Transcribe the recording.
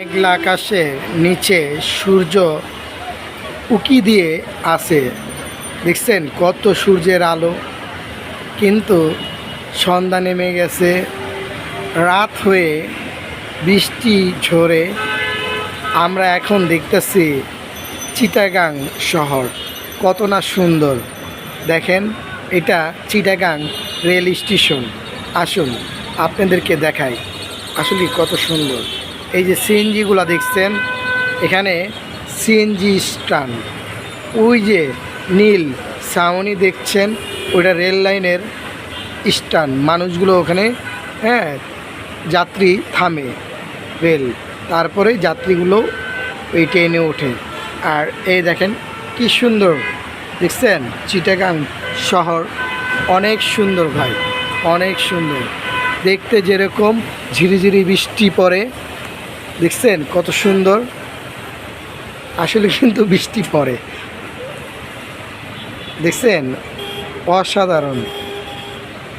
মেঘলা আকাশে নিচে সূর্য উকি দিয়ে আছে। দেখছেন কত সূর্যের আলো। কিন্তু সন্ধ্যা নেমে গেছে। রাত হয়ে বৃষ্টি ঝরে। আমরা এখন দেখতেছি চিটাগাং শহর। কত না সুন্দর। দেখেন, এটা চিটাগাং রেল স্টেশন। আসুন, আপনাদেরকে দেখাই। আসলে কত সুন্দর। এই যে সিএনজিগুলো দেখছেন, এখানে সিএনজি স্ট্যান্ড। ওই যে নীল সাউনি দেখছেন, ওইটা রেল লাইনের স্ট্যান্ড। মানুষগুলো ওখানে হ্যাঁ যাত্রী থামে রেল। তারপরে যাত্রীগুলো ওই ট্রেনে ওঠে। আর এই দেখেন কি সুন্দর, দেখছেন? চিটাগাং শহর, অনেক সুন্দর ভাই, অনেক সুন্দর। দেখতে যেরকম ঝিরিঝিরি বৃষ্টি পড়ে দেখছেন কত সুন্দর? আসলে কিন্তু বৃষ্টি পড়ে। দেখছেন? অসাধারণ।